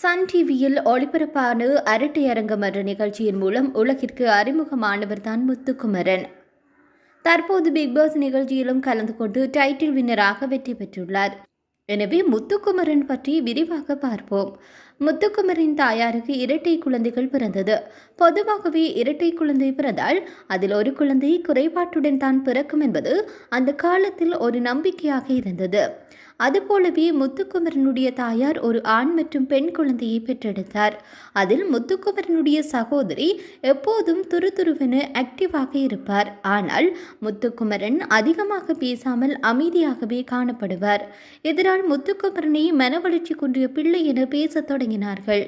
Sun டிவியில் ஒளிபரப்பான அரட்டை அரங்கம் என்ற நிகழ்ச்சியின் மூலம் உலகிற்கு அறிமுகமானவர் தான் முத்துக்குமரன். தற்போது பிக் பாஸ் நிகழ்ச்சியிலும் கலந்து கொண்டு டைட்டில் வின்னராக வெற்றி பெற்றுள்ளார். எனவே முத்துக்குமரன் பற்றி விரிவாக பார்ப்போம். முத்துக்குமரின் தாயாருக்கு இரட்டை குழந்தைகள் பிறந்தது. பொதுவாகவே இரட்டை குழந்தை பிறந்தால் அதில் ஒரு குழந்தை குறைபாட்டுடன் தான் பிறக்கும் என்பது அந்த காலத்தில் ஒரு நம்பிக்கையாக இருந்தது. அதுபோலவே முத்துக்குமரனுடைய தாயார் ஒரு ஆண் மற்றும் பெண் குழந்தையை பெற்றெடுத்தார். அதில் முத்துக்குமரனுடைய சகோதரி எப்போதும் துருதுருவென ஆக்டிவாக இருப்பார். ஆனால் முத்துக்குமரன் அதிகமாக பேசாமல் அமைதியாகவே காணப்படுவார். இதனால் முத்துக்குமரனை மனவளர்ச்சி குன்றிய பிள்ளை என பேசத் தொடங்கினார்கள்.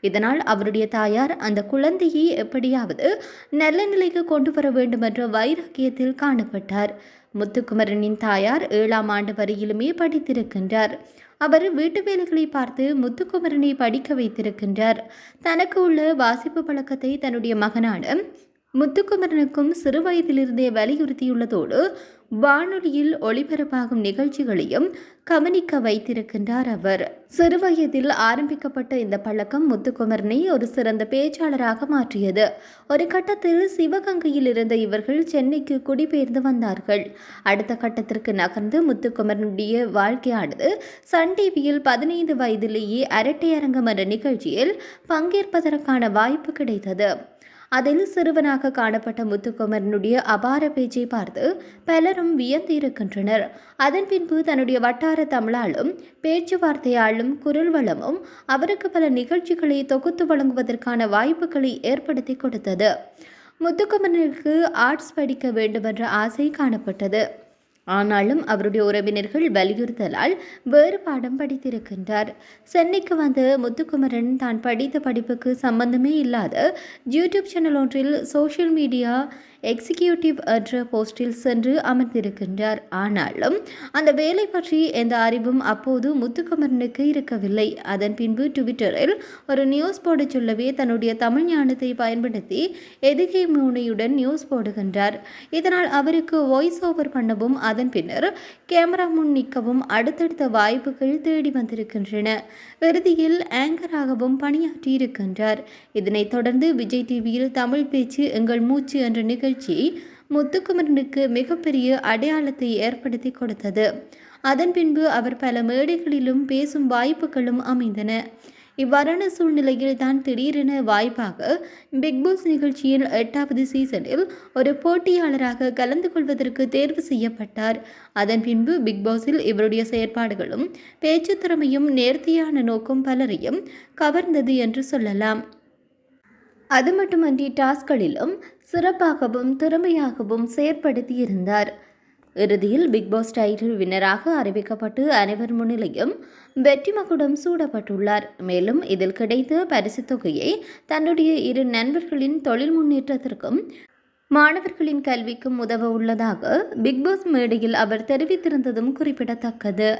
இதனால் அவருடைய தாயார் அந்த குழந்தையை எப்படியாவது நல்ல நிலைக்கு கொண்டு வர வேண்டும் என்ற வைராக்கியத்தில் காணப்பட்டார். முத்துக்குமரனின் தாயார் ஏழாம் ஆண்டு வரையிலுமே படித்திருக்கின்றார். அவர் வீட்டு வேலைகளை பார்த்து முத்துக்குமரனை படிக்க வைத்திருக்கின்றார். தனக்கு உள்ள வாசிப்பு பழக்கத்தை தன்னுடைய மகனான முத்துக்குமரனுக்கும் சிறு வயதிலிருந்தே வலியுறுத்தியுள்ளதோடு வானொலியில் ஒளிபரப்பாகும் நிகழ்ச்சிகளையும் கவனிக்க வைத்திருக்கின்றார் அவர். சிறுவயதில் ஆரம்பிக்கப்பட்ட இந்த பழக்கம் முத்துக்குமரனை ஒரு சிறந்த பேச்சாளராக மாற்றியது. ஒரு கட்டத்தில் சிவகங்கையில் இருந்த இவர்கள் சென்னைக்கு குடிபெயர்ந்து வந்தார்கள். அடுத்த கட்டத்திற்கு நகர்ந்து முத்துக்குமரனுடைய வாழ்க்கையானது சன் டிவியில் பதினைந்து வயதிலேயே அரட்டை அரங்கம் என்ற நிகழ்ச்சியில் பங்கேற்பதற்கான வாய்ப்பு கிடைத்தது. அதில் சிறுவனாக காணப்பட்ட முத்துக்குமரனுடைய அபார பேச்சை பார்த்து பலரும் வியந்து இருக்கின்றனர் அதன் பின்பு தன்னுடைய வட்டார தமிழாலும் பேச்சுவார்த்தையாலும் குரல் வளமும் அவருக்கு பல நிகழ்ச்சிகளை தொகுத்து வழங்குவதற்கான வாய்ப்புகளை ஏற்படுத்தி கொடுத்தது. முத்துக்குமரனுக்கு ஆர்ட்ஸ் படிக்க வேண்டுமென்ற ஆசை காணப்பட்டது. ஆனாலும் அவருடைய உறவினர்கள் வலியுறுத்தலால் வேறு பாடம் படித்திருக்கின்றார். சென்னைக்கு வந்த முத்துக்குமரன் தான் படித்த படிப்புக்கு சம்பந்தமே இல்லாத யூடியூப் சேனல் ஒன்றில் சோஷியல் மீடியா எக்ஸிக்யூட்டிவ் என்ற போஸ்டில் சென்று அமர்ந்திருக்கின்றார். ஆனாலும் அந்த வேலை பற்றி எந்த அறிவும் அப்போது முத்துக்குமரனுக்கு இருக்கவில்லை. அதன் பின்பு ட்விட்டரில் ஒரு நியூஸ் போட சொல்லவே தன்னுடைய தமிழ் ஞானத்தை பயன்படுத்தி எதுகை மூனையுடன் நியூஸ் போடுகின்றார். இதனால் அவருக்கு வாய்ஸ் ஓவர் பண்ணவும் அதன் பின்னர் கேமரா முன் நிற்கவும் அடுத்தடுத்த வாய்ப்புகள் தேடி வந்திருக்கின்றன. இறுதியில் ஆங்கராகவும் பணியாற்றியிருக்கின்றார். இதனைத் தொடர்ந்து விஜய் டிவியில் தமிழ் பேச்சு எங்கள் மூச்சு என்ற நிகழ்ச்சி முத்துக்குமரனுக்கு மிகப்பெரிய அடையாளத்தை ஏற்படுத்தி கொடுத்தது. அதன் பின்பு அவர் பல மேடைகளிலும் பேசும் வாய்ப்புகளும் அமைந்தன. இவ்வாறான சூழ்நிலையில் தான் திடீரென வாய்ப்பாக பிக்பாஸ் நிகழ்ச்சியின் எட்டாவது சீசனில் ஒரு போட்டியாளராக கலந்து கொள்வதற்கு தேர்வு செய்யப்பட்டார். அதன் பின்பு பிக்பாஸில் இவருடைய செயற்பாடுகளும் பேச்சு திறமையும் நேர்த்தியான நோக்கம் பலரையும் கவர்ந்தது என்று சொல்லலாம். அது மட்டுமன்றி டாஸ்களிலும் சிறப்பாகவும் திறமையாகவும் செயற்படுத்தியிருந்தார். இறுதியில் பிக்பாஸ் டைட்டில் வின்னராக அறிவிக்கப்பட்டு அனைவர் முன்னிலையும் வெற்றி மகுடம் சூடப்பட்டுள்ளார். மேலும் இதில் கிடைத்த பரிசுத் தொகையை தன்னுடைய இரு நண்பர்களின் தொழில் முன்னேற்றத்திற்கும் மாணவர்களின் கல்விக்கும் உதவ உள்ளதாக பிக்பாஸ் மேடையில் அவர் தெரிவித்திருந்ததும் குறிப்பிடத்தக்கது.